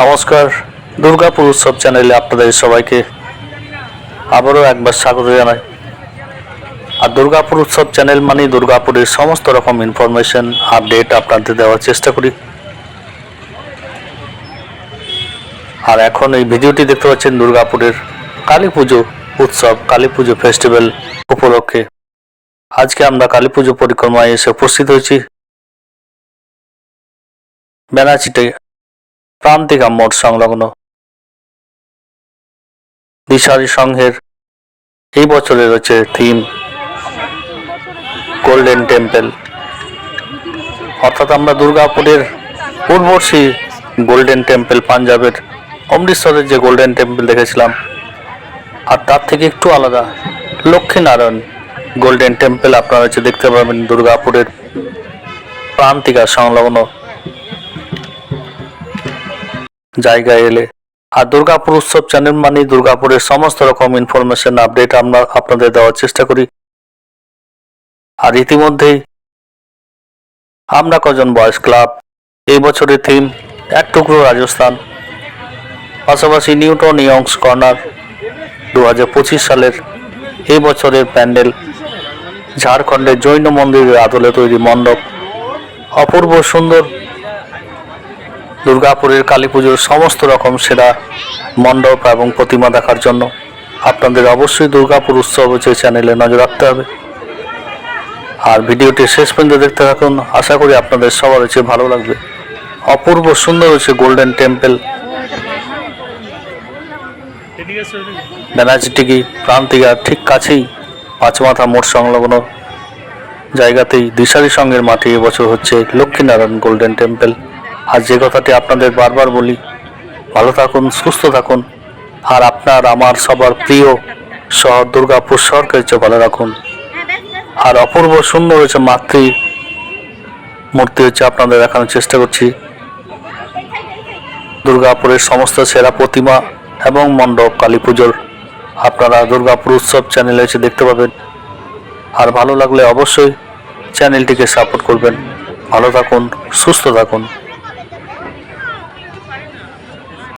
নমস্কার দুর্গাপুর উৎসব চ্যানেলে আপনাদের সবাইকে আবারও একবার স্বাগত জানাই। আর দুর্গাপুর উৎসব চ্যানেল মানে দুর্গাপুরের সমস্ত রকম ইনফরমেশন আপডেট আপনাদের দেওয়ার চেষ্টা করি। আর এখন এই ভিডিওটি দেখতে পাচ্ছেন দুর্গাপুরের কালী পুজো উৎসব, কালী পুজো ফেস্টিভ্যাল উপলক্ষে। আজকে আমরা কালী পুজো পরিক্রমায় এসে উপস্থিত হয়েছি। বেনাচিটে প্রান্তিকা মোড় সংলগ্ন। দিশারি সংঘের এই বছরের হচ্ছে থিম গোল্ডেন টেম্পল। অর্থাৎ আমরা দুর্গাপুরের পূর্বর্ষী গোল্ডেন টেম্পল, পাঞ্জাবের অমৃতসরের যে গোল্ডেন টেম্পল দেখেছিলাম, আর তার থেকে একটু আলাদা লক্ষ্মীনারায়ণ গোল্ডেন টেম্পল আপনারা হচ্ছে দেখতে পাবেন দুর্গাপুরের প্রান্তিকা সংলগ্ন জায়গায় এলে। আর দুর্গাপুর উৎসব চ্যানেল মানে দুর্গাপুরের সমস্ত রকম ইনফরমেশন আপডেট আমরা আপনাদের দেওয়ার চেষ্টা করি। আর ইতিমধ্যেই আমরা কজন বয়স ক্লাব এই বছরের থিম এক টুকরো রাজস্থান। পাশাপাশি নিউটন ইয়ংস কর্নার দু হাজার পঁচিশ সালের এই বছরের প্যান্ডেল, ঝাড়খণ্ডের জৈন মন্দিরের আদলে তৈরি মণ্ডপ। অপূর্ব সুন্দর দুর্গাপুরের কালী পুজোর সমস্ত রকম সেরা মণ্ডপ এবং প্রতিমা দেখার জন্য আপনাদের অবশ্যই দুর্গাপুর উৎসব হচ্ছে চ্যানেলে নজর রাখতে হবে। আর ভিডিওটি শেষ পর্যন্ত দেখতে থাকুন। আশা করি আপনাদের সবার হচ্ছে ভালো লাগবে। অপূর্ব সুন্দর হচ্ছে গোল্ডেন টেম্পল ব্যানার্জিটিকি প্রান্তিকার ঠিক কাছেই পাঁচমাথা মোড় সংলগ্ন জায়গাতেই দিশারি সঙ্গের মাঠে এবছর হচ্ছে লক্ষ্মীনারায়ণ গোল্ডেন টেম্পল আর যে কথাটি আপনাদের বারবার বলি, ভালো থাকুন, সুস্থ থাকুন, আর আপনার, আমার সবার প্রিয় শহর দুর্গাপুর শহরকে হচ্ছে ভালো রাখুন। আর অপূর্ব সুন্দর হচ্ছে মাতৃ মূর্তি হচ্ছে আপনাদের দেখানোর চেষ্টা করছি। দুর্গাপুরের সমস্ত সেরা প্রতিমা এবং মণ্ডপ, কালী পুজোর আপনারা দুর্গাপুর উৎসব চ্যানেলে এসে দেখতে পাবেন। আর ভালো লাগলে অবশ্যই চ্যানেলটিকে সাপোর্ট করবেন। ভালো থাকুন, সুস্থ থাকুন।